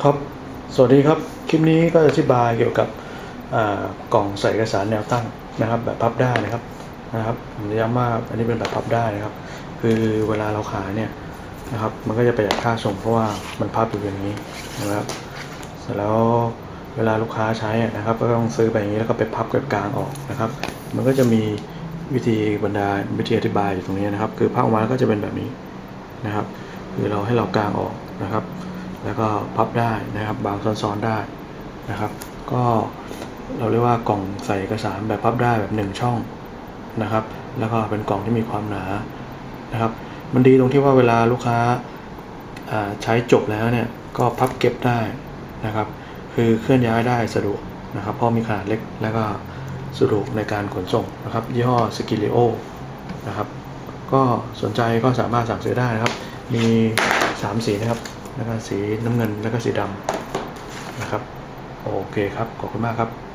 ครับ สวัสดีครับ คลิปนี้ก็จะอธิบายเกี่ยวกับกล่องใส่เอกสารแนวตั้งนะครับ แบบพับได้นะครับนะครับผมจะย้ำว่าอันนี้เป็นแบบพับได้นะครับ คือเวลาเราขายเนี่ยนะครับ มันก็จะประหยัดค่าส่งเพราะว่ามันพับอยู่อย่างนี้นะครับ เสร็จแล้วเวลาลูกค้าใช้นะครับ ก็ต้องซื้อไปอย่างนี้แล้วก็ไปพับกับกลางออกนะครับ มันก็จะมีวิธีบรรดาวิธีอธิบายอยู่ตรงนี้นะครับ คือพับออกมาก็จะเป็นแบบนี้นะครับ คือเราให้เรากลางออกนะครับ แล้วก็พับได้นะครับบางซ้อนๆได้นะครับ ก็เราเรียกว่ากล่องใส่เอกสารแบบพับได้แบบหนึ่งช่องนะครับ แล้วก็เป็นกล่องที่มีความหนานะครับ มันดีตรงที่ว่าเวลาลูกค้าอ่าใช้จบแล้วเนี่ยก็พับเก็บได้นะครับ คือเคลื่อนย้ายได้สะดวกนะครับ เพราะมีขนาดเล็กแล้วก็สะดวกในการขนส่งนะครับ ยี่ห้อสกิลิโอนะครับ ก็สนใจก็สามารถสั่งซื้อได้นะครับ มี 3 สีนะครับ แล้วก็สีน้ำเงินแล้วก็สีดำนะครับ โอเคครับ ขอบคุณมากครับ